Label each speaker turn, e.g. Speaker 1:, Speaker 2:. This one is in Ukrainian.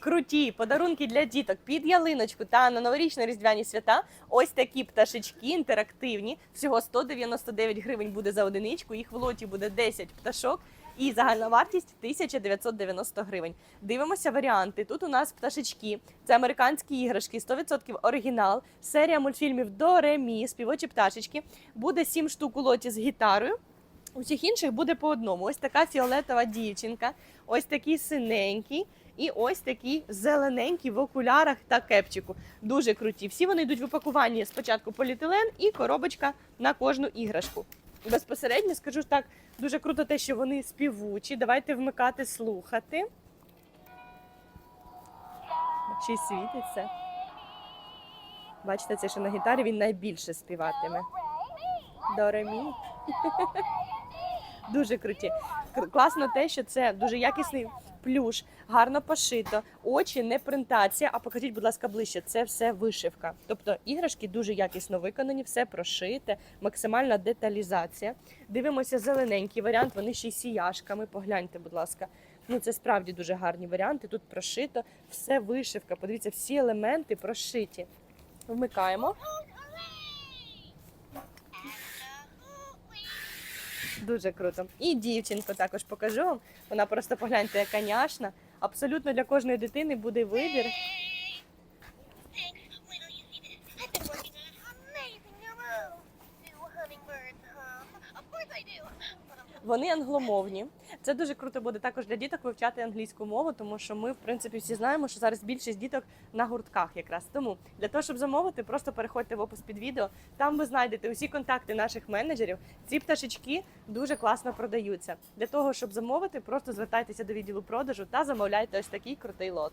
Speaker 1: Круті подарунки для діток під ялиночку та на новорічні різдвяні свята. Ось такі пташечки інтерактивні. Всього 199 гривень буде за одиничку. Їх в лоті буде 10 пташок. І загальна вартість 1990 гривень. Дивимося варіанти. Тут у нас пташечки. Це американські іграшки, 100% оригінал. Серія мультфільмів до ремі, співочі пташечки. Буде 7 штук у лоті з гітарою. У всіх інших буде по одному. Ось така фіолетова дівчинка, ось такий синенький. І ось такі зелененькі в окулярах та кепчику. Дуже круті. Всі вони йдуть в упакуванні спочатку поліетилен і коробочка на кожну іграшку. Безпосередньо скажу так, дуже круто те, що вони співучі. Давайте вмикати, слухати. Чи світиться? Бачите, це що на гітарі він найбільше співатиме. До ремі. Дуже круті. Кр- Класно те, що це дуже якісний плюш, гарно пошито, очі не принтація. А покажіть, будь ласка, ближче. Це все вишивка. Тобто іграшки дуже якісно виконані, все прошите, максимальна деталізація. Дивимося зелененький варіант. Вони ще й сіяшками. Погляньте, будь ласка. Ну це справді дуже гарні варіанти. Тут прошито, все вишивка. Подивіться, всі елементи прошиті. Вмикаємо. Дуже круто. І дівчинку також покажу вам. Вона просто погляньте, яка няшна. Абсолютно для кожної дитини буде вибір. Вони англомовні. Це дуже круто буде також для діток вивчати англійську мову, тому що ми, в принципі, всі знаємо, що зараз більшість діток на гуртках якраз. Тому для того, щоб замовити, просто переходьте в опис під відео. Там ви знайдете усі контакти наших менеджерів. Ці пташечки дуже класно продаються. Для того, щоб замовити, просто звертайтеся до відділу продажу та замовляйте ось такий крутий лот.